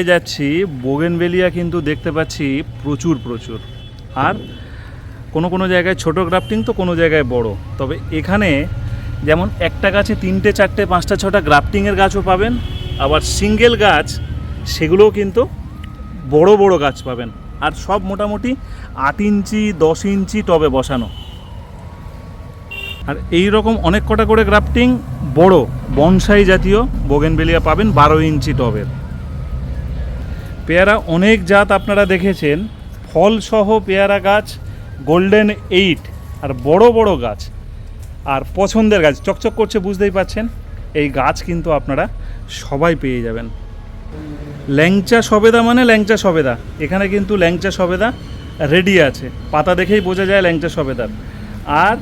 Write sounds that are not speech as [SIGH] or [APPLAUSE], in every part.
যাচ্ছি? বোগেনভেলিয়া কিন্তু দেখতে পাচ্ছি প্রচুর প্রচুর। আর কোনো কোনো জায়গায় ছোট গ্রাফটিং তো কোনো জায়গায় বড়। তবে এখানে যেমন একটা গাছে তিনটে, চারটে, পাঁচটা, ছটা গ্রাফটিংয়ের গাছও পাবেন, আবার সিঙ্গেল গাছ, সেগুলোও কিন্তু বড় বড় গাছ পাবেন। আর সব মোটামুটি আট ইঞ্চি, দশ ইঞ্চি টবে বসানো। আর এই রকম অনেক কটা করে গ্রাফটিং, বড়, বনসাই জাতীয় বোগেনভেলিয়া পাবেন বারো ইঞ্চি টবের। পেয়ারা অনেক জাত আপনারা দেখেছেন। ফলসহ পেয়ারা গাছ গোল্ডেন এইট আর বড় বড় গাছ আর পছন্দের গাছ। চকচক করছে, বুঝতেই পাচ্ছেন? এই গাছ কিন্তু আপনারা সবাই পেয়ে যাবেন। ল্যাংচা সবেদা মানে ল্যাংচা সবেদা। এখানে কিন্তু ল্যাংচা সবেদা রেডি আছে। পাতা দেখেই বোঝা যায় ল্যাংচা সবেদার। আর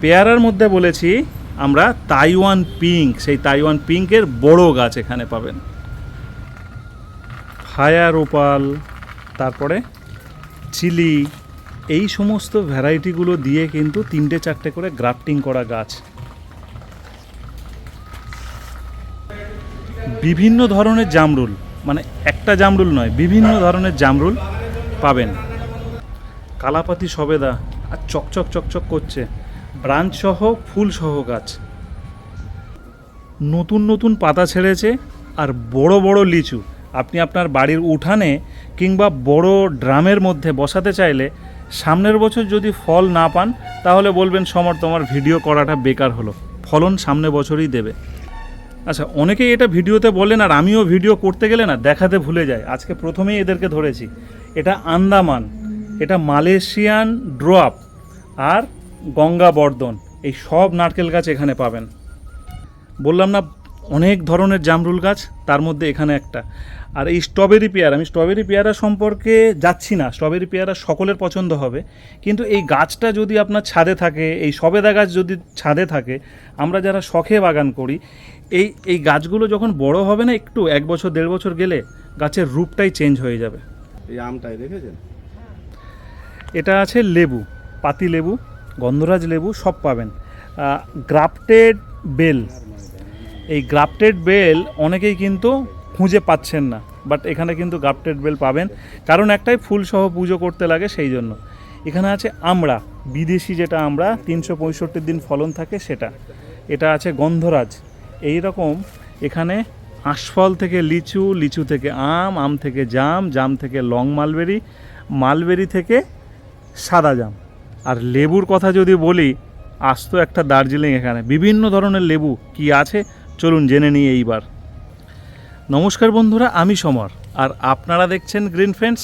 পেয়ারার মধ্যে বলেছি, আমরা তাইওয়ান পিঙ্ক সেই তাইওয়ান পিঙ্কের বড় গাছ এখানে পাবেন। ফায়ার ওপাল তারপরে চিলি, এই সমস্ত ভ্যারাইটিগুলো দিয়ে কিন্তু তিনটে চারটে করে গ্রাফটিং করা গাছ। বিভিন্ন ধরনের জামরুল মানে একটা জামরুল নয়, বিভিন্ন ধরনের জামরুল পাবেন। কালাপাতি সবেদা, আর চকচক চকচক করছে। ব্রাঞ্চ সহ ফুল সহ গাছ। নতুন নতুন পাতা ছেড়েছে, আর বড় বড় লিচু। আপনি আপনার বাড়ির উঠানে কিংবা বড় ড্রামের মধ্যে বসাতে চাইলে সামনের বছর যদি ফল না পান, তাহলে বলবেন, সমর, তোমার ভিডিও করাটা বেকার হলো। ফলন সামনে বছরই দেবে। আচ্ছা অনেকেই এটা ভিডিওতে বলেন, আর আমিও ভিডিও করতে গেলে না, দেখাতে ভুলে যাই। আজকে প্রথমেই এদেরকে ধরেছি। এটা আন্দামান, এটা মালয়েশিয়ান ড্রপ আর গঙ্গা বর্ধন। এই সব নারকেল গাছ এখানে পাবেন। বললাম না অনেক ধরনের জামরুল গাছ তার মধ্যে এখানে একটা। আর এই স্ট্রবেরি পেয়ারা আমি স্ট্রবেরি পেয়ারা সম্পর্কে যাচ্ছি না স্ট্রবেরি পেয়ারা সকলের পছন্দ হবে। কিন্তু এই গাছটা যদি আপনার ছাদে থাকে এই সবেদা গাছ যদি ছাদে থাকে আমরা যারা শখে বাগান করি এই এই গাছগুলো যখন বড় হবে না একটু এক বছর দেড় বছর গেলে গাছের রূপটাই চেঞ্জ হয়ে যাবে। এই আমটাই দেখেছেন? এটা আছে লেবু পাতি লেবু গন্ধরাজ লেবু সব পাবেন। গ্রাফটেড বেল এই গ্রাফটেড বেল অনেকেই কিন্তু খুঁজে পাচ্ছেন না বাট এখানে কিন্তু গ্রাফটেড বেল পাবেন। কারণ একটাই ফুল সহ পুজো করতে লাগে সেই জন্য। এখানে আছে আমরা, বিদেশি যেটা আমরা, তিনশো পঁয়ষট্টি দিন ফলন থাকে সেটা। এটা আছে গন্ধরাজ। এই রকম এখানে আশফল থেকে লিচু লিচু থেকে আম আম থেকে জাম জাম থেকে লং মালবেরি মালবেরি থেকে সাদা জাম। আর লেবুর কথা যদি বলি, আসতো একটা দার্জিলিং এখানে। বিভিন্ন ধরনের লেবু কি আছে? চলুন জেনে নিই এইবার। নমস্কার বন্ধুরা, আমি সমর। আর আপনারা দেখছেন গ্রিন ফ্রেন্ডস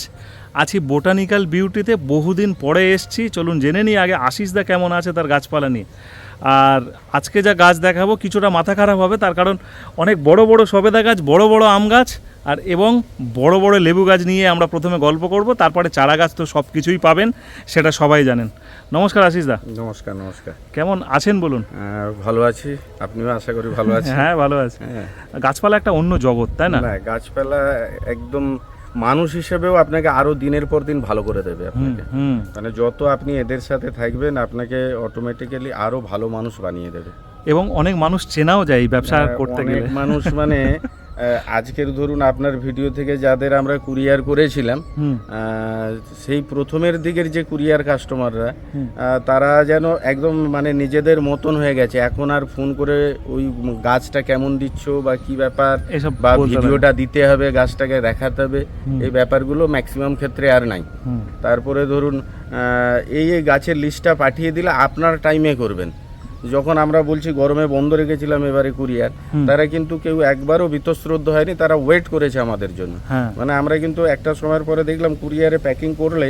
আছি বোটানিক্যাল বিউটিতে বহুদিন পরে এসছি। চলুন জেনে নিই আগে আশিসদা কেমন আছে তার গাছপালা নিয়ে। আর আজকে যা গাছ দেখাবো, কিছুটা মাথা খারাপ হবে, তার কারণ অনেক বড় বড় সবেদা গাছ, বড় বড় আম গাছ আর এবং বড় বড় লেবু গাছ নিয়ে আমরা প্রথমে গল্প করব তারপরে চারা গাছ তো সব কিছুই পাবেন সেটা সবাই জানেন। নমস্কার আশিসদা নমস্কার নমস্কার। কেমন আছেন বলুন? আহ, ভালো আছি। আপনিও আশা করি ভালো আছেন। হ্যাঁ ভালো আছে। হ্যাঁ। গাছপালা একটা অন্য জগৎ তাই না? না গাছপালা একদম মানুষ হিসেবেও আপনাকে আরও দিনের পর দিন ভালো করে দেবে আপনাকে। মানে যত আপনি এদের সাথে থাকবেন আপনাকে অটোমেটিক্যালি আরও ভালো মানুষ বানিয়ে দেবে। এবং অনেক মানুষ চেনাও যায় এই ব্যবসা করতে গেলে। মানুষ মানে [LAUGHS] আজকের ধরুন আপনার ভিডিও থেকে যাদের আমরা কুরিয়ার করেছিলাম সেই প্রথমের দিকের যে কুরিয়ার কাস্টমাররা তারা যেন একদম মানে নিজেদের মতন হয়ে গেছে। এখন আর ফোন করে ওই গাছটা কেমন দিচ্ছ বা কি ব্যাপার বা ভিডিওটা দিতে হবে গাছটাকে দেখাতে হবে এই ব্যাপারগুলো ম্যাক্সিমাম ক্ষেত্রে আর নাই। তারপরে ধরুন এই এই গাছের লিস্টটা পাঠিয়ে দিলে আপনার টাইমে করবেন। যখন আমরা বলছি গরমে বন্ধ রেখেছিলাম এবারে কুরিয়ার তারা কিন্তু কেউ একবারও বিতশ্রদ্ধ হয়নি তারা ওয়েট করেছে আমাদের জন্য। হ্যাঁ। মানে আমরা কিন্তু একটা সময়ের পরে দেখলাম কুরিয়ারে প্যাকিং করলে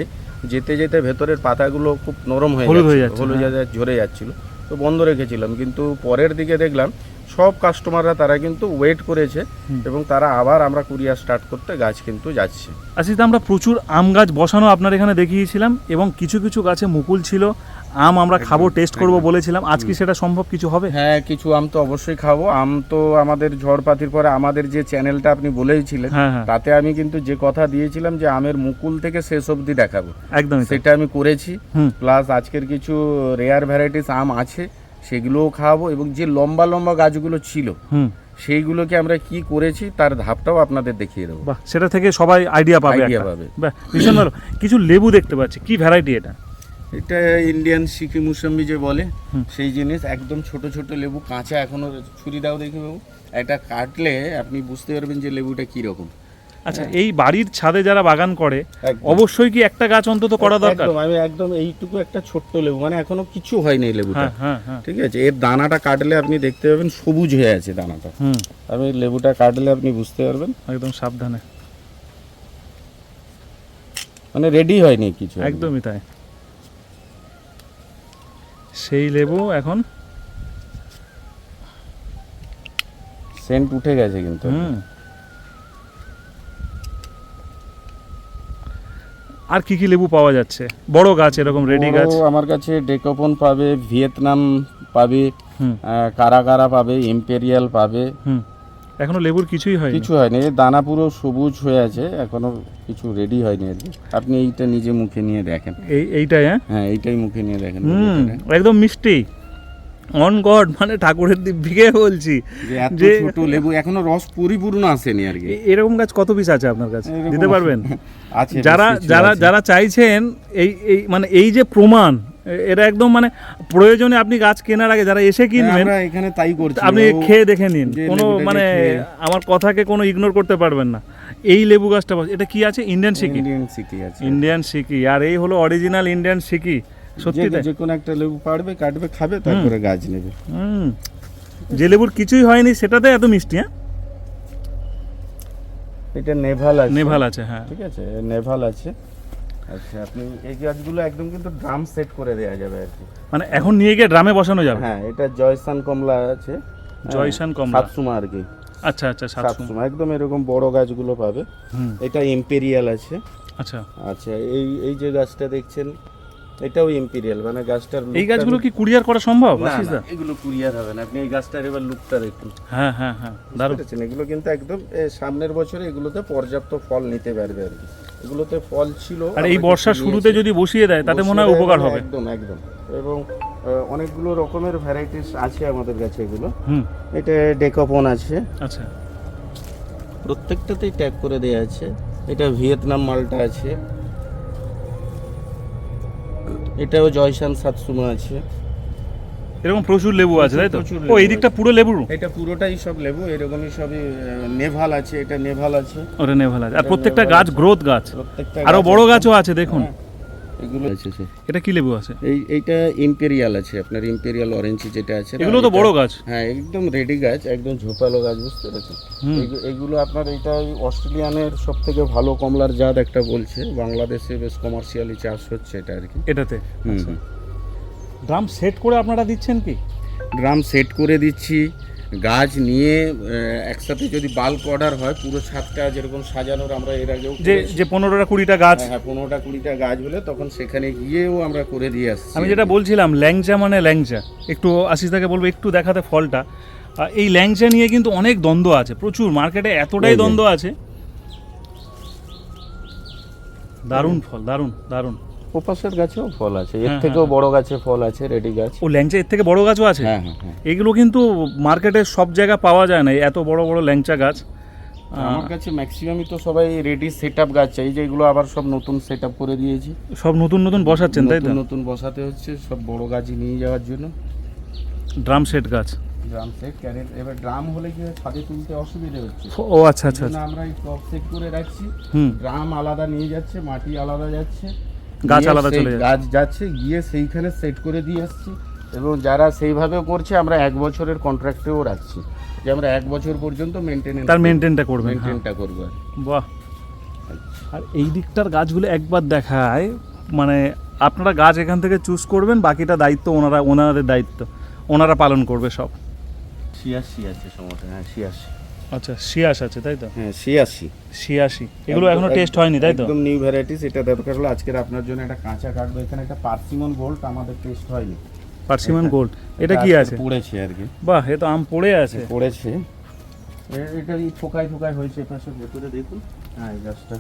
যেতে যেতে ভেতরের পাতাগুলো খুব নরম হয়ে যাচ্ছে, হলুদ হ্যাঁ। ঝরে যাচ্ছিল তো বন্ধ রেখেছিলাম। কিন্তু পরের দিকে দেখলাম সব কাস্টমাররা তারা কিন্তু ওয়েট করেছে এবং তারা আবার আমরা কুরিয়ার স্টার্ট করতে গাছ কিন্তু যাচ্ছে। আশিস আমরা প্রচুর আম গাছ বসানো আপনার এখানে দেখিয়েছিলাম এবং কিছু কিছু গাছে মুকুল ছিল। আম আমরা খাব টেস্ট করব বলেছিলাম। আজকে সেটা সম্ভব কিছু হবে? হ্যাঁ কিছু আম তো অবশ্যই খাব। আম তো আমাদের ঝড়পাতির পরে আমাদের যে চ্যানেলটা আপনি বলেইছিলেন হ্যাঁ হ্যাঁ। তাতে আমি কিন্তু যে কথা দিয়েছিলাম যে আমের মুকুল থেকে শেষ অবধি দেখাবো। একদমই তাই। সেটা আমি করেছি। প্লাস আজকের কিছু রেয়ার ভ্যারাইটিস আম আছে সেগুলোও খাওয়াবো এবং যে লম্বা লম্বা গাছগুলো ছিল সেইগুলোকে আমরা কি করেছি তার ধাপটাও আপনাদের দেখিয়ে দেবো। বাহ সেটা থেকে সবাই আইডিয়া পাবে একটা। পাবে। ভীষণ ভালো। কিছু লেবু দেখতে পাচ্ছি। কি ভ্যারাইটি এটা? এটা ইন্ডিয়ান সিকি মুসম্বি যে বলে সেই জিনিস একদম ছোট ছোট লেবু কাঁচা এখনও ছুরি দাও দেখে বাবু। এটা কাটলে আপনি বুঝতে পারবেন যে লেবুটা কি রকম আচ্ছা এই বাড়ির ছাদে যারা বাগান করে অবশ্যই কি একটা গাছ অন্তত করা দরকার? একদম আমি একদম এইটুকু একটা ছোট্ট লেবু মানে এখনও কিছু হয়নি লেবুটা। হ্যাঁ হ্যাঁ হ্যাঁ। ঠিক আছে? এর দানাটা কাটলে আপনি দেখতে পাবেন সবুজ হয়ে আছে দানাটা। হুম। আমি লেবুটা কাটলে আপনি বুঝতে পারবেন। একদম সাবধানে। মানে রেডি হয়নি কিছু। একদমই তাই। সেই লেবু এখন সেন্ট উঠে গেছে কিন্তু আর কি কি লেবু পাওয়া যাচ্ছে? বড় গাছ এরকম রেডি গাছ। আমার কাছে ডেকোপন পাবে ভিয়েতনাম পাবে কারা কারা পাবে ইম্পেরিয়াল পাবে এখনও লেবুর কিছুই হয়নি? কিছু হয়নি দানা পুরো সবুজ হয়ে আছে এখনও কিছু রেডি হয়নি আর কি। আপনি এইটা নিজে মুখে নিয়ে দেখেন। এই এইটাই হ্যাঁ? হ্যাঁ এইটাই মুখে নিয়ে দেখেন। একদম মিষ্টি। অন গড মানে ঠাকুরের দিব্যিকে বলছি। যে এত ছোট লেবু এখনও রস পরিপূর্ণ আসেনি আর কি। এরকম গাছ কত পিস আছে আপনার কাছে? দিতে পারবেন? [LAUGHS] আছে যারা যারা যারা চাইছেন এই এই মানে এই যে প্রমাণ এটা একদম মানে প্রয়োজনে আপনি গাছ কেনার আগে যারা এসে হ্যাঁ, কিনবেন এখানে তাই করছি। আপনি খেয়ে দেখে নিন। কোনো মানে আমার কথাকে কোনো ইগনোর করতে পারবেন না। এই লেবু গাছটা এটা কি আছে? ইন্ডিয়ান সিকি ইন্ডিয়ান সিকি আছে। ইন্ডিয়ান সিকি আর এই হলো অরিজিনাল ইন্ডিয়ান সিকি সত্যি যে কোনো একটা লেবু পাড়বে কাটবে খাবে তারপরে গাছ নেবে। হুম। যে লেবুর কিছুই হয়নি সেটাতে এত মিষ্টি হ্যাঁ? এটা নেভাল আছে। নেভাল আছে হ্যাঁ। ঠিক আছে? নেভাল আছে। আচ্ছা আপনি এই গাছগুলো একদম কিন্তু ড্রাম সেট করে দেওয়া যাবে আর কি। মানে এখন নিয়ে গিয়ে ড্রামে বসানো যাবে? হ্যাঁ এটা জয়সান কমলা আছে। হ্যাঁ, জয়সান কমলা। সাতসুমা আর কি। আচ্ছা আচ্ছা সাতসুমা। একদম এরকম বড় গাছগুলো পাবে। এটা ইম্পেরিয়াল আছে। আচ্ছা। আচ্ছা এই এই যে গাছটা দেখছেন এটাও ইম্পেরিয়াল মানে গাছটার এই গাছগুলো কি কুরিয়ার করা সম্ভব? না, আশিস দা? এগুলো কুরিয়ার হবে না। আপনি এই গাছটার এবার লুকটা দেখুন। হ্যাঁ হ্যাঁ হ্যাঁ দারুণ। এগুলো কিন্তু একদম সামনের বছরে এগুলোতে পর্যাপ্ত ফল নিতে পারবে আর কি। এগুলোতে ফল ছিল আর এই বর্ষার শুরুতে যদি বসিয়ে দেয় তাতে মনে হয় উপকার হবে। একদম একদম। এবং অনেকগুলো রকমের ভ্যারাইটিস আছে আমাদের কাছে এগুলো। হুম। এটা ডেকোপন আছে। আচ্ছা। প্রত্যেকটাতেই ট্যাগ করে দেওয়া আছে। এটা ভিয়েতনাম মালটা আছে। এটাও জয়সান সাতসুমা আছে। এরকম প্রচুর লেবু আছে তাই তো? প্রচুর ও এই দিকটা পুরো লেবু এটা পুরোটাই সব লেবু এরকমই সবই নেভাল আছে এটা নেভাল আছে। ওটা নেভাল আছে। আর প্রত্যেকটা গাছ গ্রোথ গাছ। প্রত্যেকটা আরও বড় গাছও আছে দেখুন। হ্যাঁ, এগুলো আছে স্যার এটা কি লেবু আছে? এই এইটা ইম্পেরিয়াল আছে আপনার ইম্পেরিয়াল অরেঞ্জ যেটা আছে এগুলো তো বড় গাছ। হ্যাঁ একদম রেডি গাছ একদম ঝোপালো গাছ বুঝতে পেরেছেন? হুম। এইগু- আপনার এটা অস্ট্রেলিয়ানের সব থেকে ভালো কমলার জাত একটা বলছে বাংলাদেশে বেশ কমার্শিয়ালি চাষ হচ্ছে এটা আর কি। এটাতে? হুম আচ্ছা। ড্রাম সেট করে আপনারা দিচ্ছেন কি? ড্রাম সেট করে দিচ্ছি। গাছ নিয়ে একসাথে যদি বাল্ক অর্ডার হয় পুরো ছাদটা যেরকম সাজানোর আমরা এর আগেও যে যে পনেরোটা কুড়িটা গাছ। হ্যাঁ, হ্যাঁ পনেরোটা কুড়িটা গাছ হলে তখন সেখানে গিয়েও আমরা করে দিয়ে আসছি। আমি যেটা বলছিলাম ল্যাংচা মানে ল্যাংচা। একটু আশিসদাকে বলব একটু দেখাতে ফলটা। এই ল্যাংচা নিয়ে কিন্তু অনেক দ্বন্দ্ব আছে প্রচুর। মার্কেটে এতটাই দ্বন্দ্ব আছে। দারুণ ফল দারুণ দারুণ। ওপাশের গাছেও ফল আছে। এর হ্যাঁ, থেকেও বড় গাছে ফল আছে রেডি গাছ। ও ল্যাংচা এর থেকে বড় গাছও আছে? হ্যাঁ হ্যাঁ হ্যাঁ। এগুলো কিন্তু মার্কেটে সব জায়গা পাওয়া যায় না এত বড় বড় ল্যাংচা গাছ। আমার কাছে ম্যাক্সিমামই তো সবাই রেডি সেট আপ গাছ চাই যেগুলো আবার সব নতুন সেট আপ করে দিয়েছি। সব নতুন নতুন বসাচ্ছেন তাই তো? নতুন বসাতে হচ্ছে সব বড় গাছই নিয়ে যাওয়ার জন্য। ড্রাম সেট গাছ। ড্রাম সেট ক্যারেট এবার ড্রাম হলে কি হয়, ছাদে তুলতে অসুবিধা হচ্ছে। ও আচ্ছা আচ্ছা জন্য আমরা এই টপ সেট করে রাখছি। হুম। ড্রাম আলাদা নিয়ে যাচ্ছে মাটি আলাদা যাচ্ছে। গাছ আলাদা চলে গাছ যাচ্ছে গিয়ে সেইখানে সেট করে দিয়ে আসছি এবং যারা সেইভাবেও করছে আমরা এক বছরের কন্ট্রাক্টেও রাখছি যে আমরা এক বছর পর্যন্ত মেনটেনেন্স তার মেনটেনটা করবেন হ্যাঁ। মেনটেনটা করব আর বাহ। আর এই দিকটার গাছগুলো একবার দেখায় মানে আপনারা গাছ এখান থেকে চুজ করবেন বাকিটা দায়িত্ব ওনারা ওনাদের দায়িত্ব ওনারা পালন করবে সব। ছিয়াশি আছে সমস্যা হ্যাঁ ছিয়াশি আচ্ছা শিয়াস আছে তাই তো? হ্যাঁ ছিয়াশি ছিয়াশি এগুলো এখনও টেস্ট হয়নি তাই তো? একদম নিউ ভ্যারাইটিস এটা দরকার হলো আজকের আপনার জন্য একটা কাঁচা কাটবো। এখানে একটা পার্সিমন গোল্ড আমাদের টেস্ট হয়নি। পার্সিমান গোল্ড এটা কি আছে? পড়েছে আর কি। বাহ এ তো আম পড়ে আছে। পড়েছে। এ- এটা এই থোকায় থোকায় হয়েছে পাশে ভেতরে দেখুন। হ্যাঁ এই গাছটা।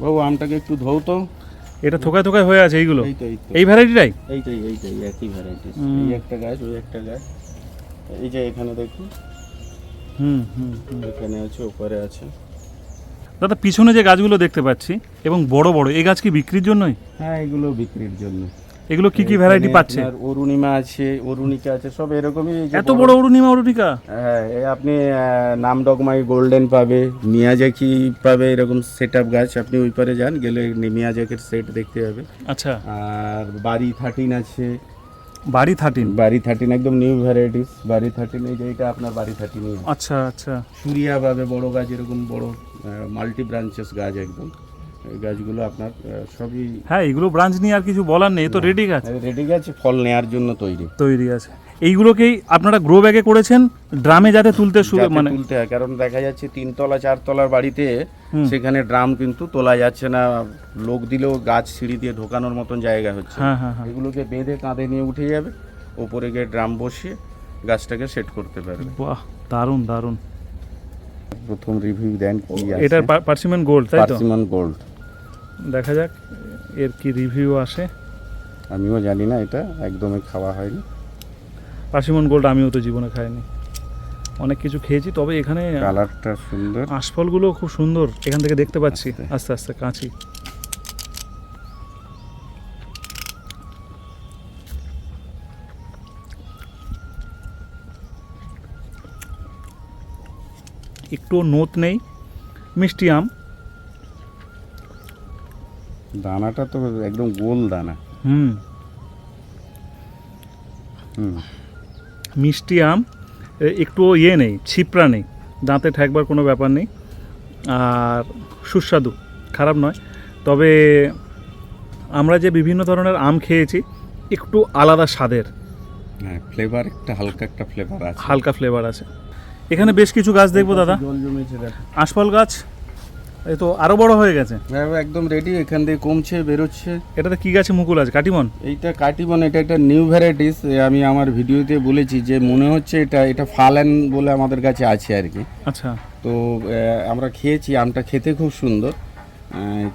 বাবু আমটাকে একটু ধৌ তো। এটা থোকায় থোকায় হয়ে আছে এইগুলো? এই ভ্যারাইটিটাই এইটাই এইটাই একই ভ্যারাইটিস হুম। এই একটা গাছ ওই একটা গাছ। এই যে এখানে দেখুন। হুম হুম। এখানে আছে ওপরে আছে। দাদা পিছনে যে গাছগুলো দেখতে পাচ্ছি এবং বড় বড় এই গাছ কি বিক্রির জন্যই? হ্যাঁ এগুলো বিক্রির জন্য। এগুলো কি কি ভ্যারাইটি পাচ্ছে? অরুণিমা আছে অরুণিকা আছে সব এরকমই এত বড়। অরুণিমা অরুণিকা? হ্যাঁ আপনি নাম ডগমাই গোল্ডেন পাবে মিয়াজাকি পাবে এরকম সেট আপ গাছ আপনি ওই পারে যান গেলে মিয়াজাকের সেট দেখতে পাবে আচ্ছা। আর বাড়ি থার্টিন আছে। বাড়ি থার্টিন? বাড়ি থার্টিন একদম নিউ ভ্যারাইটিস বাড়ি থার্টিন এই যে এটা আপনার বাড়ি থার্টিন আচ্ছা আচ্ছা। সুরিয়া পাবে বড় গাছ এরকম বড় মাল্টি ব্রাঞ্চেস গাছ একদম। গাছগুলো আপনার সবই হ্যাঁ এগুলো ব্রাঞ্চ নিয়ে আর কিছু বলার নেই তো রেডি গাছ। রেডি গাছ ফল নেওয়ার জন্য তৈরি। তৈরি আছে। এইগুলোকেই আপনারা গ্রো ব্যাগে করেছেন ড্রামে যাতে তুলতে শুরু মানে তুলতে হয় কারণ দেখা যাচ্ছে তিনতলা চারতলার বাড়িতে সেখানে ড্রাম কিন্তু তোলা যাচ্ছে না। লোক দিলেও গাছ সিঁড়ি দিয়ে ঢোকানোর মতন জায়গা হচ্ছে। হ্যাঁ হ্যাঁ হ্যাঁ। এগুলোকে বেঁধে কাঁধে নিয়ে উঠে যাবে ওপরে গিয়ে ড্রাম বসিয়ে গাছটাকে সেট করতে পারবে। বাহ দারুণ দারুণ। প্রথম রিভিউ দেন কি এটার পার্সিমেন্ট গোল্ড তাই তো? পার্সিমন গোল্ড দেখা যাক এর কি রিভিউ আসে। আমিও জানি না এটা একদমই খাওয়া হয়নি। পার্সিমন গোল্ড আমিও তো জীবনে খাইনি। অনেক কিছু খেয়েছি তবে এখানে কালারটা সুন্দর। আশফলগুলো খুব সুন্দর। এখান থেকে দেখতে পাচ্ছি। আস্তে। আস্তে কাঁচি। একটু নোত নেই। মিষ্টি আম। দানাটা তো একদম গোল দানা। হুম। হুম। মিষ্টি আম একটু ইয়ে নেই ছিপড়া নেই দাঁতে ঠেকবার কোনো ব্যাপার নেই আর সুস্বাদু খারাপ নয়। তবে আমরা যে বিভিন্ন ধরনের আম খেয়েছি একটু আলাদা স্বাদের। হ্যাঁ ফ্লেভার একটা হালকা একটা ফ্লেভার আছে। হালকা ফ্লেভার আছে। এখানে বেশ কিছু গাছ দেখব দাদা। জল জমেছে দেখো। আশফল গাছ? এই তো আরও বড় হয়ে গেছে। হ্যাঁ একদম রেডি এখান দিয়ে কমছে বেরোচ্ছে। এটাতে কি গাছে মুকুল আছে? কাটিমন এইটা কাটিবন এটা একটা নিউ ভ্যারাইটিস আমি আমার ভিডিওতে বলেছি যে মনে হচ্ছে এটা এটা ফালেন বলে আমাদের কাছে আছে আর কি। আচ্ছা। তো আমরা খেয়েছি আমটা খেতে খুব সুন্দর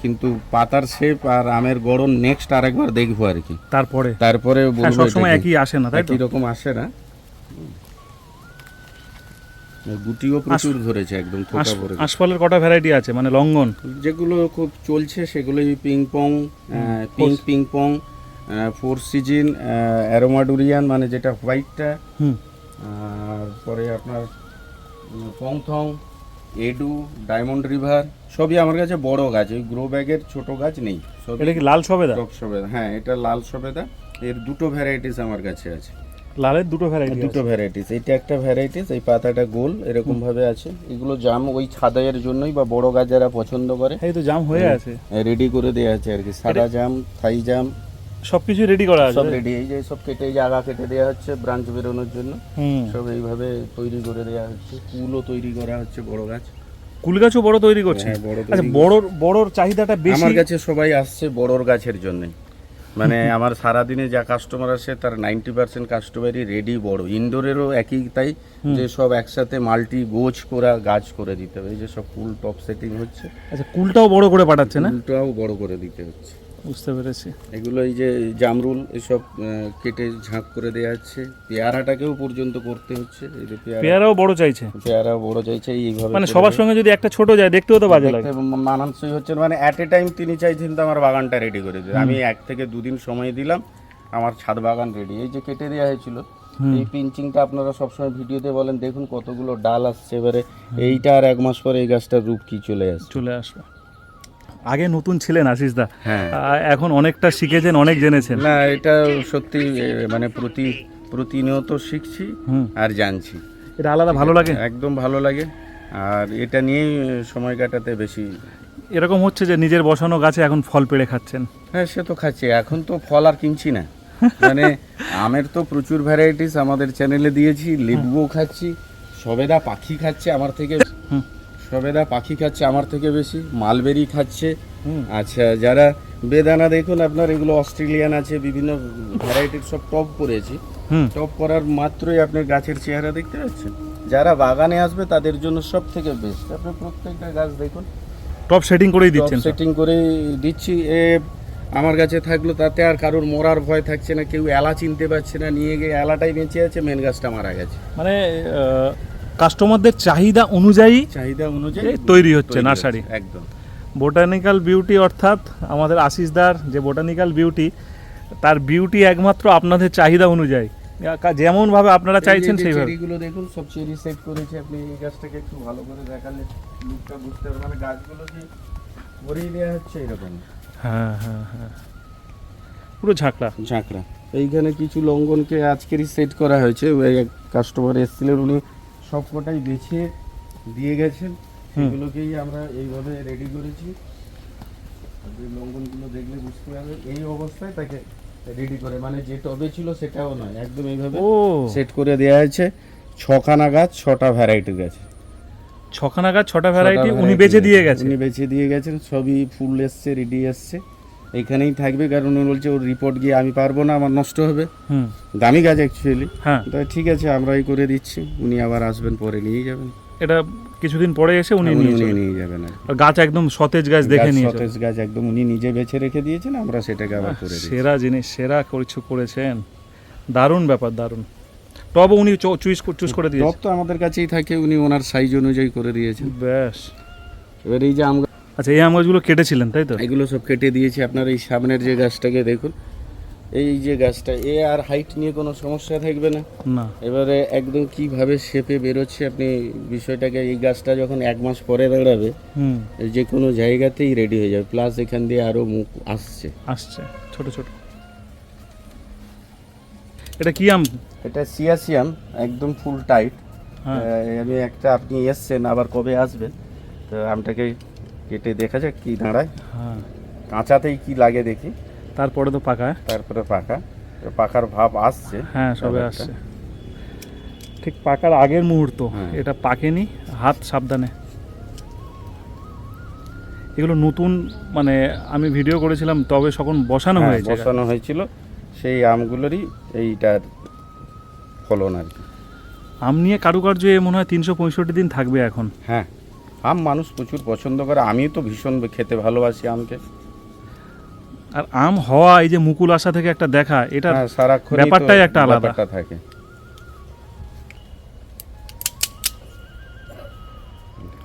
কিন্তু পাতার শেপ আর আমের গড়ন নেক্সট আরেকবার দেখব আর কি। তারপরে? তারপরে হ্যাঁ সবসময় একই আসে না তাই তো? একই রকম আসে না। গুটিও প্রচুর ধরেছে একদম থোকা ভরে আশফলের কটা ভ্যারাইটি আছে? মানে লঙ্ঘন যেগুলো খুব চলছে সেগুলোই ping pong pink ping pong four season অ্যারোমাডুরিয়ান মানে যেটা হোয়াইটটা আর পরে আপনার পংথং এডু ডায়মন্ড রিভার সবই আমার কাছে বড় গাছ। ওই গ্রো ব্যাগের ছোট গাছ নেই। এটা কি লাল সবেদা? সবেদা। হ্যাঁ এটা লাল সবেদা। এর দুটো ভ্যারাইটিস আমার কাছে আছে। লালের দুটো ভ্যারাইটি দুটো ভ্যারাইটিস এইটা একটা ভ্যারাইটিস এই পাতাটা গোল এরকম ভাবে আছে। এগুলো জাম ওই ছাদের জন্যই বা বড় গাছ যারা পছন্দ করে। এই তো জাম হয়ে আছে। রেডি করে দেওয়া আছে আর কি। সাদা জাম থাই জাম। সবকিছু রেডি করা আছে। সব রেডি এই যে সব কেটে এই আগা কেটে দেওয়া হচ্ছে ব্রাঞ্চ বেরোনোর জন্য। সব এইভাবে তৈরি করে দেওয়া হচ্ছে। কুলও তৈরি করা হচ্ছে বড় গাছ। কুল গাছও বড় তৈরি করছে? হ্যাঁ, বড় আচ্ছা বড় বড়র চাহিদাটা বেশি? আমার কাছে সবাই আসছে বড়র গাছের জন্য। মানে আমার সারাদিনে যা কাস্টমার আসে তার নাইনটি পার্সেন্ট কাস্টমারই রেডি বড়। ইনডোরেরও একই তাই যে সব একসাথে মাল্টি গোছ করা গাছ করে দিতে হবে। এই যে সব ফুল টপ সেটিং হচ্ছে। আচ্ছা কুলটাও বড় করে পাঠাচ্ছে না? কুলটাও বড় করে দিতে হচ্ছে। বুঝতে পেরেছি। এগুলো এই যে জামরুল এসব কেটে ঝাঁক করে দেওয়া হচ্ছে। পেয়ারাটাকেও পর্যন্ত করতে হচ্ছে। এই যে পেয়ারাও বড় চাইছে। পেয়ারা বড় চাইছে এইভাবে মানে সবার সঙ্গে যদি একটা ছোট যায় দেখতেও তো বাজে লাগে। মানানসই হচ্ছে মানে অ্যাট এ টাইম তিনি চাইছেন তো আমার বাগানটা রেডি করে দিতে। আমি এক থেকে দুদিন সময় দিলাম আমার ছাদ বাগান রেডি এই যে কেটে দেওয়া হয়েছিল এই পিঞ্চিংটা আপনারা সবসময় ভিডিওতে বলেন দেখুন কতগুলো ডাল আসছে এবারে। এইটা আর এক মাস পরে এই গাছটার রূপ কি চলে আসছে চলে আসবে। আগে নতুন ছিলেন আশিস দা। হ্যাঁ। এখন অনেকটা শিখেছেন অনেক জেনেছেন। না এটা সত্যি মানে প্রতি প্রতিনিয়ত শিখছি আর জানছি। এটা আলাদা ভালো লাগে? একদম ভালো লাগে। আর এটা নিয়েই সময় কাটাতে বেশি। এরকম হচ্ছে যে নিজের বসানো গাছে এখন ফল পেড়ে খাচ্ছেন? হ্যাঁ সে তো খাচ্ছি। এখন তো ফল আর কিনছি না। মানে আমের তো প্রচুর ভ্যারাইটিস আমাদের চ্যানেলে দিয়েছি লেবুও খাচ্ছি সবেদা পাখি খাচ্ছে আমার থেকে। সবেদা পাখি খাচ্ছে আমার থেকে বেশি মালবেরি খাচ্ছে। আচ্ছা যারা বেদানা দেখুন আপনার এগুলো অস্ট্রেলিয়ান আছে বিভিন্ন ভ্যারাইটির সব টপ করেছি টপ করার মাত্রই আপনার গাছের চেহারা দেখতে পাচ্ছেন। যারা বাগানে আসবে তাদের জন্য সব থেকে বেস্ট আপনি প্রত্যেকটা গাছ দেখুন। টপ সেটিং করেই দিচ্ছেন সেটিং করে দিচ্ছি। এ আমার কাছে থাকল তাতে আর কারোর মরার ভয় থাকছে না কেউ এলা চিনতে পারছে না নিয়ে গিয়ে এলাটাই বেঁচে আছে মেন গাছটা মারা গেছে। মানে কাস্টমারদের চাহিদা অনুযায়ী চাহিদা অনুযায়ী তৈরি হচ্ছে নার্সারি। একদম। বোটানিক্যাল বিউটি অর্থাৎ আমাদের আশিসদার যে বোটানিক্যাল বিউটি তার বিউটি একমাত্র আপনাদের চাহিদা অনুযায়ী। কা- যেমনভাবে আপনারা চাইছেন সেইভাবে। চেরিগুলো দেখুন সব চেরি সেট করেছে আপনি এই গাছটাকে একটু ভালো করে দেখালে লুকটা বুঝতে পারবেন। মানে গাছগুলো যে ভরিয়ে দেওয়া হচ্ছে এরকম। হ্যাঁ হ্যাঁ হ্যাঁ। পুরো ঝাঁকড়া। ঝাঁকড়া। এইখানে কিছু লঙ্ঘনকে আজকেরই সেট করা হয়েছে। কাস্টমার এসেছিলেন উনি সব কটাই বেছে দিয়ে গেছেন। সেগুলোকেই আমরা এইভাবে রেডি করেছি। লঙ্ঘনগুলো দেখলে বুঝতে পারবেন। এই অবস্থায় তাকে রেডি করে মানে যে টবে ছিল সেটাও নয় একদম এইভাবে ও। সেট করে দেওয়া হয়েছে। ছখানা গাছ ছটা ভ্যারাইটি গাছ। ছখানা গাছ ছটা ভ্যারাইটি উনি বেছে দিয়ে গেছেন উনি বেছে দিয়ে গেছেন সবই ফুল এসছে রেডি এসছে। এখানেই থাকবে কারণ উনি বলছে ওর রিপোর্ট গিয়ে আমি পারব না আমার নষ্ট হবে। হুম। দামি গাছ অ্যাকচুয়ালি হ্যাঁ। তো ঠিক আছে আমরাই করে দিচ্ছি উনি আবার আসবেন পরে নিয়ে যাবেন। এটা কিছুদিন পরে এসে উনি উনি নিয়ে যাবেন। নিয়ে যাবেন আর গাছ একদম সতেজ গাছ দেখে নিয়ে সতেজ গাছ একদম উনি নিজে বেছে রেখে দিয়েছেন আমরা সেটাকে আবার করে সেরা জিনিস সেরা কিছু করেছেন। দারুণ ব্যাপার দারুণ। টবও উনি চুজ চুজ করে টপ দিয়েছে। তো আমাদের কাছেই থাকে উনি ওনার সাইজ অনুযায়ী করে দিয়েছেন। ব্যাস। এবার এই যে আম আচ্ছা এই আম গাছগুলো কেটেছিলেন তাই তো? এগুলো সব কেটে দিয়েছি। আপনার এই সামনের যে গাছটাকে দেখুন এই যে গাছটা এ আর হাইট নিয়ে কোনো সমস্যা থাকবে না। না। এবারে একদম কীভাবে শেপে বেরোচ্ছে আপনি বিষয়টাকে এই গাছটা যখন এক মাস পরে দাঁড়াবে হুম। যে কোনো জায়গাতেই রেডি হয়ে যাবে। প্লাস এখান দিয়ে আরও মুখ আসছে। আসছে ছোট ছোট। এটা কি আম? এটা সিয়াসিয়াম একদম ফুল টাইট হ্যাঁ। আমি একটা আপনি এসছেন আবার কবে আসবেন? তো আমটাকে কেটে দেখা যাক কি দাঁড়ায়। হ্যাঁ। কাঁচাতেই কি লাগে দেখি। তারপরে তো পাকা। তারপরে পাকা। পাকার ভাব আসছে। হ্যাঁ সবে আসছে। ঠিক পাকার আগের মুহূর্ত। হ্যাঁ। এটা পাকেনি হাত সাবধানে। এগুলো নতুন মানে আমি ভিডিও করেছিলাম তবে সকল বসানো হ্যাঁ, হয়েছে বসানো হয়েছিল। সেই আমগুলোরই এইটার ফলন আর কি। আম নিয়ে কারুকার্য এ মনে হয় তিনশো পঁয়ষট্টি দিন থাকবে এখন। হ্যাঁ। আম মানুষ প্রচুর পছন্দ করে আমি তো ভীষণ খেতে ভালোবাসি আমকে। আর আম হওয়া এই যে মুকুল আসা থেকে একটা দেখা এটা হ্যাঁ সারাক্ষণ ব্যাপারটাই একটা আলাদা। থাকে।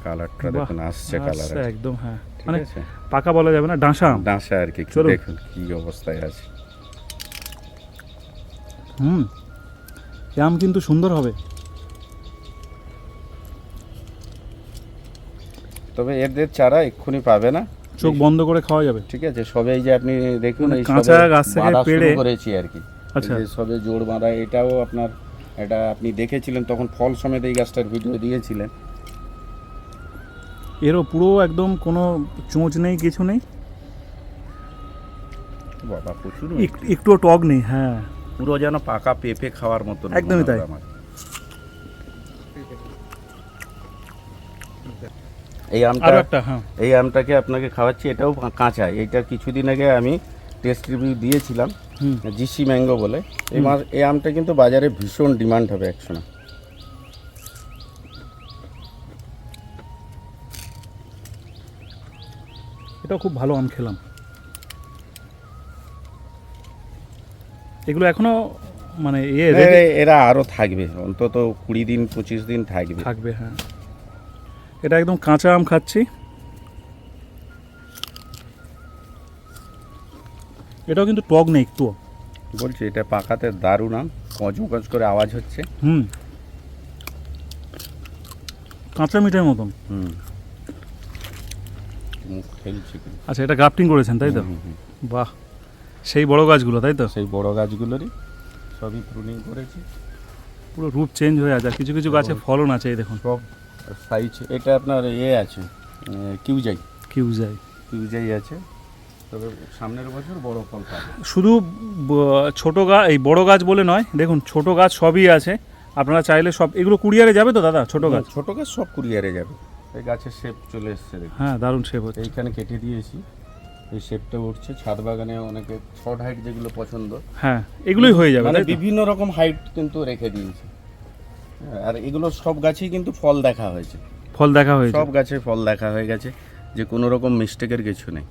কালারটা দেখুন আসছে কালার একদম হ্যাঁ। ঠিক মানে আছে? পাকা বলা যাবে না ডাঁসা ডাঁসা আর কি দেখুন কি অবস্থায় আছে। হুম আম কিন্তু সুন্দর হবে। তবে এদের চারা এক্ষুনি পাবে না। চোখ বন্ধ করে খাওয়া যাবে। ঠিক আছে সবে এই যে আপনি দেখুন মানে এই কাঁচা গাছ থেকে পেড়ে- করেছি আর কি। আচ্ছা। এই সবে জোড় বাঁধা এটাও আপনার এটা আপনি দেখেছিলেন তখন ফল সমেত এই গাছটার ভিডিও দিয়েছিলেন। এরও পুরো একদম কোনো চোঁচ নেই কিছু নেই? বাবা প্রচুর এক- একটুও টক নেই হ্যাঁ। পুরো যেন পাকা পেঁপে খাওয়ার মতো একদমই তাই। এই আমটা হ্যাঁ। এই আমটাকে আপনাকে খাওয়াচ্ছি এটাও কাঁচা। এইটা কিছুদিন আগে আমি টেস্ট রিভিউ দিয়েছিলাম জিসি ম্যাঙ্গো বলে। এই মাস এই আমটা কিন্তু বাজারে ভীষণ ডিমান্ড হবে একসময়। এটাও খুব ভালো আম খেলাম। এগুলো এখনও মানে এ- এরা আরও থাকবে অন্তত কুড়ি দিন পঁচিশ দিন থাকবে। থাকবে হ্যাঁ। এটা একদম কাঁচা আম খাচ্ছি। এটাও কিন্তু টক নেই একটুও। বলছি এটা পাকাতে দারুণ আম। কঁচ কঁচ করে আওয়াজ হচ্ছে। হুম। কাঁচা মিঠার মতন। হুম। আচ্ছা এটা গ্রাফটিং করেছেন তাই তো। বাহ। সেই বড় গাছগুলো তাই তো? সেই বড় গাছগুলোরই সবই প্রুনিং করেছি। পুরো রূপ চেঞ্জ হয়ে আছে। কিছু কিছু গাছে ফলন আছে এই দেখুন। সব সাইজ এটা আপনার এ আছে কিউজাই কিউ যায় কিউজাই আছে তবে সামনের বছর বড় ফল পাবে। শুধু ছোট গাছ এই বড় গাছ বলে নয় দেখুন ছোট গাছ সবই আছে। আপনারা চাইলে সব এগুলো কুরিয়ারে যাবে তো দাদা ছোট গাছ? ছোট গাছ সব কুরিয়ারে যাবে। এই গাছের শেপ চলে এসছে হ্যাঁ দারুণ শেপ হচ্ছে। এইখানে কেটে দিয়েছি এই শেপটা উঠছে। ছাদ বাগানে অনেকে শর্ট হাইট যেগুলো পছন্দ। হ্যাঁ এগুলোই হয়ে যাবে মানে বিভিন্ন রকম হাইট কিন্তু রেখে দিয়েছে। আর এগুলো সব গাছেই কিন্তু ফল দেখা হয়েছে। ফল দেখা হয়েছে? সব গাছে ফল দেখা হয়ে গেছে যে কোনো রকম মিস্টেকের কিছু নেই।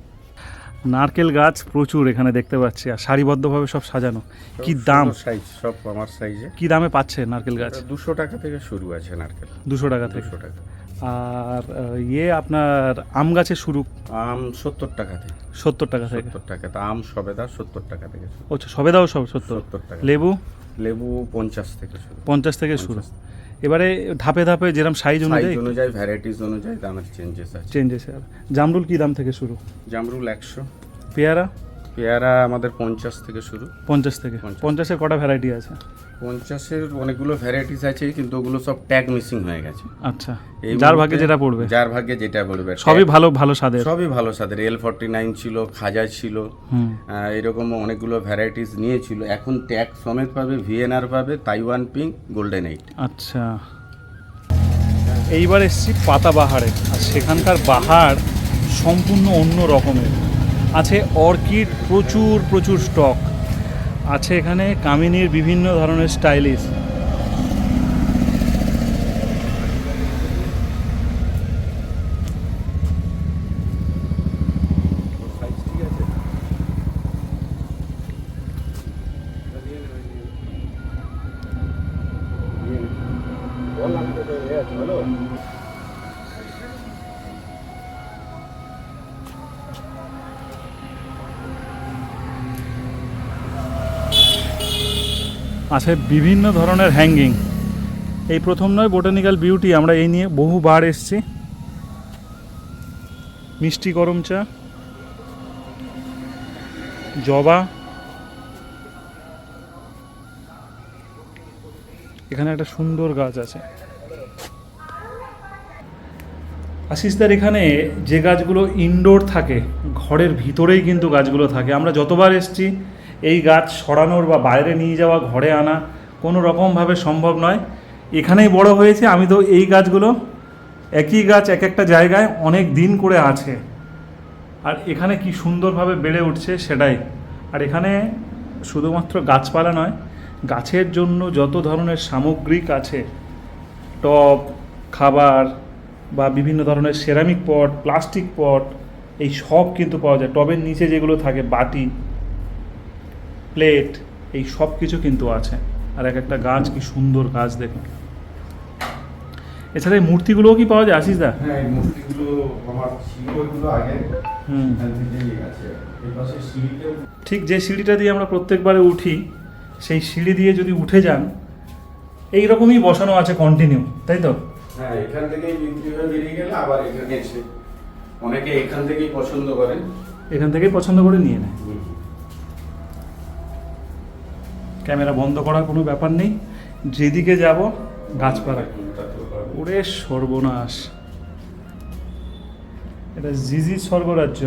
নারকেল গাছ প্রচুর এখানে দেখতে পাচ্ছি আর সারিবদ্ধভাবে সব সাজানো। কি দাম? সাইজ সব আমার সাইজে কি দামে পাচ্ছে নারকেল গাছ? দুশো টাকা থেকে শুরু আছে নারকেল। দুশো টাকা থেকে। দুশো টাকা। আর ইয়ে আপনার আম গাছে শুরু? আম সত্তর টাকা থেকে। সত্তর টাকা থেকে। সত্তর টাকা। তো আম সবেদা সত্তর টাকা থেকে আচ্ছা সবেদাও সব সত্তর। সত্তর টাকা। লেবু? লেবু পঞ্চাশ থেকে শুরু। পঞ্চাশ থেকে শুরু। এবারে ধাপে ধাপে যেরকম সাইজ অনুযায়ী অনুযায়ী ভ্যারাইটিস অনুযায়ী দামের চেঞ্জেস আছে। চেঞ্জেস জামরুল কি দাম থেকে শুরু? জামরুল একশো। পেয়ারা? পেয়ারা আমাদের পঞ্চাশ থেকে শুরু। পঞ্চাশ থেকে। পঞ্চাশ। পঞ্চাশের কটা ভ্যারাইটি আছে? পঞ্চাশের অনেকগুলো ভ্যারাইটিস আছে কিন্তু ওগুলো সব ট্যাগ মিসিং হয়ে গেছে। আচ্ছা। যার ভাগ্যে যেটা পড়বে। যার ভাগ্যে যেটা পড়বে সবই ভালো ভালো স্বাদের। সবই ভালো সাদের এল ফর্টি নাইন ছিল খাজা ছিল এরকম অনেকগুলো ভ্যারাইটিস নিয়েছিল। এখন ট্যাগ সমেত পাবে ভিএনআর পাবে তাইওয়ান পিঙ্ক গোল্ডেন এইট আচ্ছা। এইবার এসছি পাতাবাহারে আর সেখানকার বাহার সম্পূর্ণ অন্য রকমের। আছে অর্কিড প্রচুর প্রচুর স্টক আছে এখানে কামিনীর বিভিন্ন ধরনের স্টাইলিশ। আছে বিভিন্ন ধরনের হ্যাঙ্গিং এই প্রথম নয় বোটানিক্যাল বিউটি আমরা এই নিয়ে বহুবার এসছি। মিষ্টি গরম চা, জবা। এখানে একটা সুন্দর গাছ আছে। আশিস আশিসদার এখানে যে গাছগুলো ইনডোর থাকে, ঘরের ভিতরেই কিন্তু গাছগুলো থাকে। আমরা যতবার এসছি এই গাছ সরানোর বা বাইরে নিয়ে যাওয়া, ঘরে আনা কোনো রকমভাবে সম্ভব নয়। এখানেই বড় হয়েছে। আমি তো এই গাছগুলো একই গাছ এক একটা জায়গায় অনেক দিন করে আছে। আর এখানে কি সুন্দরভাবে বেড়ে উঠছে সেটাই। আর এখানে শুধুমাত্র গাছপালা নয়, গাছের জন্য যত ধরনের সামগ্রিক আছে, টব, খাবার বা বিভিন্ন ধরনের সেরামিক পট, প্লাস্টিক পট, এই সব কিন্তু পাওয়া যায়। টবের নিচে যেগুলো থাকে, বাটি প্লেট এই সব কিছু কিন্তু আছে। আর এক একটা গাছ কি সুন্দর গাছ দেখুন। এছাড়া এই মূর্তিগুলোও কি পাওয়া যায় আশিস দা হ্যাঁ এই মূর্তিগুলো আমার ছিল ওইগুলো আগে হুম। ঠিক যে সিঁড়িটা দিয়ে আমরা প্রত্যেকবারে উঠি সেই সিঁড়ি দিয়ে যদি উঠে যান এই রকমই বসানো আছে কন্টিনিউ তাই তো? হ্যাঁ এখান বিক্রি হয়ে বেরিয়ে গেলে আবার এখানে এসে অনেকে এখান থেকেই পছন্দ করেন। এখান থেকেই পছন্দ করে নিয়ে নেয়। ক্যামেরা বন্ধ করার কোনো ব্যাপার নেই। যেদিকে যাব গাছপালা। ওরে সর্বনাশ। এটা জিজি স্বর্গরাজ্য।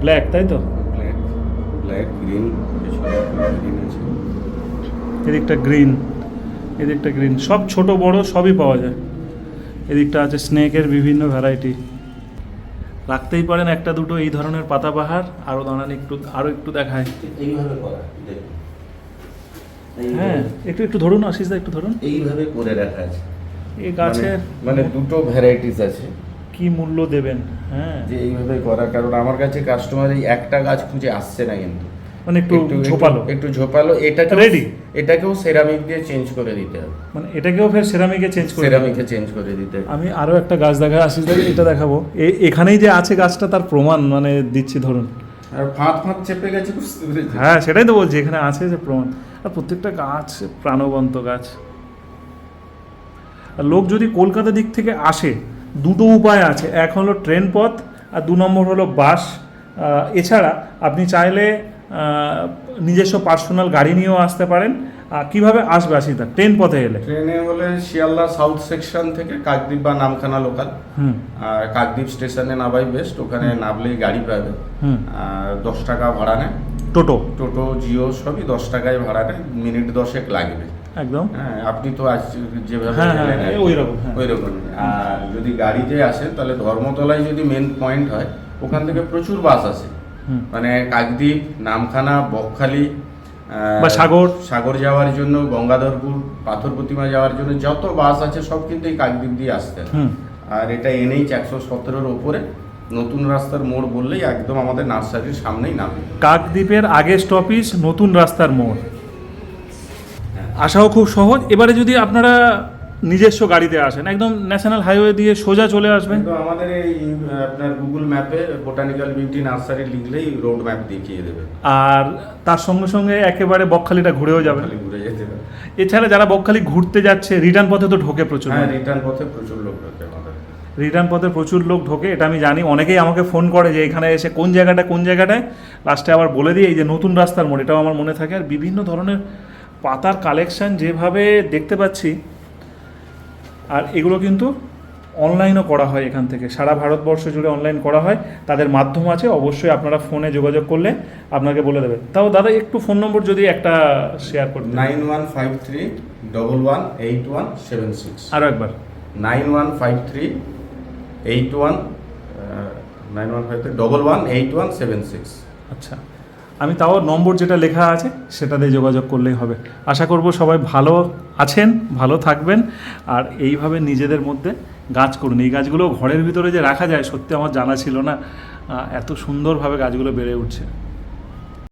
ব্ল্যাক তাই তো? ব্ল্যাক ব্ল্যাক গ্রিন এদিকটা গ্রিন এদিকটা গ্রিন সব ছোট বড় সবই পাওয়া যায়। এদিকটা আছে স্নেকের বিভিন্ন ভ্যারাইটি রাখতেই পারেন একটা দুটো এই ধরনের পাতাবাহার আরও দাঁড়ান একটু আরও একটু দেখায়। এইভাবে করা হ্যাঁ একটু একটু ধরুন আশিস দা একটু ধরুন। এইভাবে করে রাখা আছে। এই গাছের মানে- মানে দুটো ভ্যারাইটিস আছে। কি মূল্য দেবেন? হ্যাঁ। যে এইভাবে করা কারণ আমার কাছে কাস্টমার এই একটা গাছ খুঁজে আসছে না কিন্তু। মানে একটু ঝোপালো। একটু ঝোপালো। এটাকে Ready? এটাকেও সেরামিক দিয়ে চেঞ্জ করে দিতে হবে। মানে এটাকেও ফের সেরামিকে চেঞ্জ করে সেরামিকে চেঞ্জ করে দিতে আমি আরও একটা গাছ দেখা আশিস দা এটা দেখাবো। এখানেই যে আছে গাছটা তার প্রমাণ মানে দিচ্ছি ধরুন। আর ফাঁদ ফাঁদ চেপে গেছে হ্যাঁ সেটাই তো বলছি এখানে আছে যে প্রমাণ। আর প্রত্যেকটা গাছ প্রাণবন্ত গাছ। আর লোক যদি কলকাতা দিক থেকে আসে দুটো উপায় আছে। এক হলো ট্রেন পথ আর দু নম্বর হলো বাস। এছাড়া আপনি চাইলে নিজস্ব পার্সোনাল গাড়ি নিয়েও আসতে পারেন। আর কীভাবে আসবে আসিদা ট্রেন পথে এলে? ট্রেনে হলে শিয়ালদা সাউথ সেকশন থেকে কাকদ্বীপ বা নামখানা লোকাল আর কাকদ্বীপ স্টেশনে নামাই বেস্ট ওখানে নামলেই গাড়ি পাবে। আর দশ টাকা ভাড়া নেয়। টোটো? টোটো জিও সবই দশ টাকায় ভাড়া নেয় মিনিট দশেক লাগবে। একদম। হ্যাঁ আপনি তো আজ যেভাবে হ্যাঁ, হ্যাঁ, হ্যাঁ, ওইরকম, হ্যাঁ। আর যদি গাড়িতে আসেন তাহলে ধর্মতলায় যদি মেন পয়েন্ট হয় ওখান থেকে প্রচুর বাস আছে মানে কাকদ্বীপ নামখানা বকখালি বা সাগর। সাগর যাওয়ার জন্য গঙ্গাধরপুর পাথর প্রতিমা যাওয়ার জন্য যত বাস আছে সব কিন্তু এই কাকদ্বীপ দিয়ে আসতে আর এটা এনএইচ একশো সতেরোর ওপরে নতুন রাস্তার মোড় বললেই একদম আমাদের নার্সারির সামনেই নামবে। কাকদ্বীপের আগে স্টপিস নতুন রাস্তার মোড়। আসাও খুব সহজ। এবারে যদি আপনারা নিজস্ব গাড়িতে আসেন। একদম ন্যাশনাল হাইওয়ে দিয়ে সোজা চলে আসবেন। কিন্তু আমাদের এই আপনার গুগল ম্যাপে বোটানিক্যাল বিউটি নার্সারি লিখলেই রোড ম্যাপ দেখিয়ে দেবে আর তার সঙ্গে সঙ্গে একেবারে বকখালিটা ঘুরেও যাবেন। খালি ঘুরে যেতে এছাড়া যারা বকখালি ঘুরতে যাচ্ছে রিটার্ন পথে তো ঢোকে প্রচুর হ্যাঁ রিটার্ন পথে প্রচুর লোক ঢোকে রিটার্ন পথে প্রচুর লোক ঢোকে এটা আমি জানি। অনেকেই আমাকে ফোন করে যে এখানে এসে কোন জায়গাটা কোন জায়গাটায়? লাস্টে আবার বলে দিই এই যে নতুন রাস্তার মোড় এটাও আমার মনে থাকে। আর বিভিন্ন ধরনের পাতার কালেকশন যেভাবে দেখতে পাচ্ছি আর এগুলো কিন্তু অনলাইনও করা হয় এখান থেকে। সারা ভারতবর্ষ জুড়ে অনলাইন করা হয়। তাদের মাধ্যম আছে অবশ্যই আপনারা ফোনে যোগাযোগ করলে আপনাকে বলে দেবে। তাও দাদা একটু ফোন নম্বর যদি একটা শেয়ার করতে nine one five three double one eight one seven six আরও একবার। Nine one five three eight one nine one five three double one eight one seven six আচ্ছা। আমি তাও নম্বর যেটা লেখা আছে সেটা দিয়ে যোগাযোগ করলেই হবে। আশা করব সবাই ভালো আছেন, ভালো থাকবেন, আর এইভাবে নিজেদের মধ্যে গাছ করুন। এই গাছগুলো ঘরের ভিতরে যে রাখা যায়, সত্যি আমার জানা ছিল না এত সুন্দরভাবে গাছগুলো বেড়ে উঠছে।